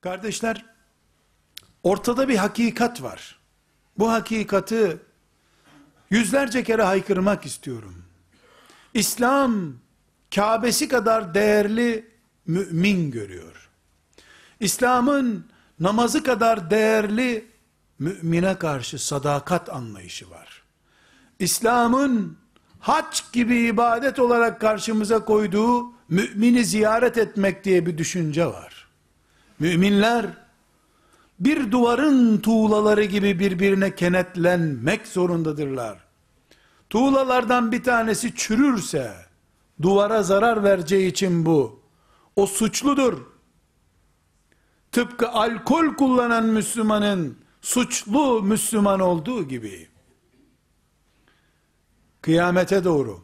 Kardeşler, ortada bir hakikat var. Bu hakikati yüzlerce kere haykırmak istiyorum. İslam, Kabe'si kadar değerli mümin görüyor. İslam'ın namazı kadar değerli mümine karşı sadakat anlayışı var. İslam'ın haç gibi ibadet olarak karşımıza koyduğu mümini ziyaret etmek diye bir düşünce var. Müminler bir duvarın tuğlaları gibi birbirine kenetlenmek zorundadırlar. Tuğlalardan bir tanesi çürürse duvara zarar vereceği için bu. O suçludur. Tıpkı alkol kullanan Müslümanın suçlu Müslüman olduğu gibi. Kıyamete doğru.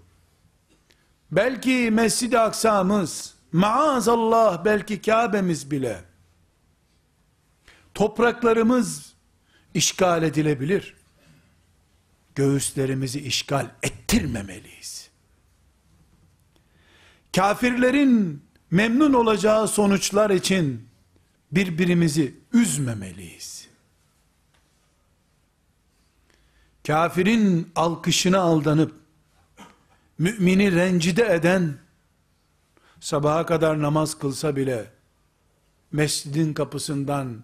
Belki Mescid-i Aksa'mız, maazallah belki Kabe'miz bile, topraklarımız işgal edilebilir. Göğüslerimizi işgal ettirmemeliyiz. Kafirlerin memnun olacağı sonuçlar için birbirimizi üzmemeliyiz. Kafirin alkışına aldanıp mümini rencide eden sabaha kadar namaz kılsa bile mescidin kapısından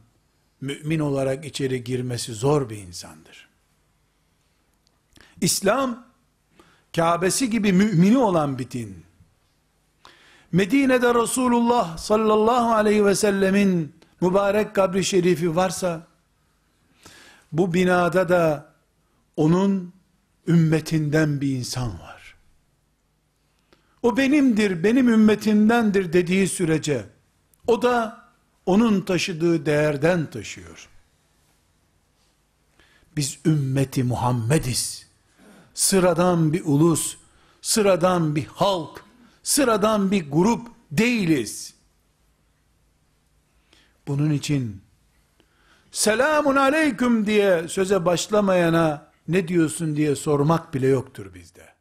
mümin olarak içeri girmesi zor bir insandır. İslam Kabe'si gibi mümini olan bir din. Medine'de Resulullah sallallahu aleyhi ve sellemin mübarek kabri şerifi varsa bu binada da onun ümmetinden bir insan var. O benimdir, benim ümmetimdendir dediği sürece o da onun taşıdığı değerden taşıyor. Biz ümmeti Muhammediz. Sıradan bir ulus, sıradan bir halk, sıradan bir grup değiliz. Bunun için selamun aleyküm diye söze başlamayana ne diyorsun diye sormak bile yoktur bizde.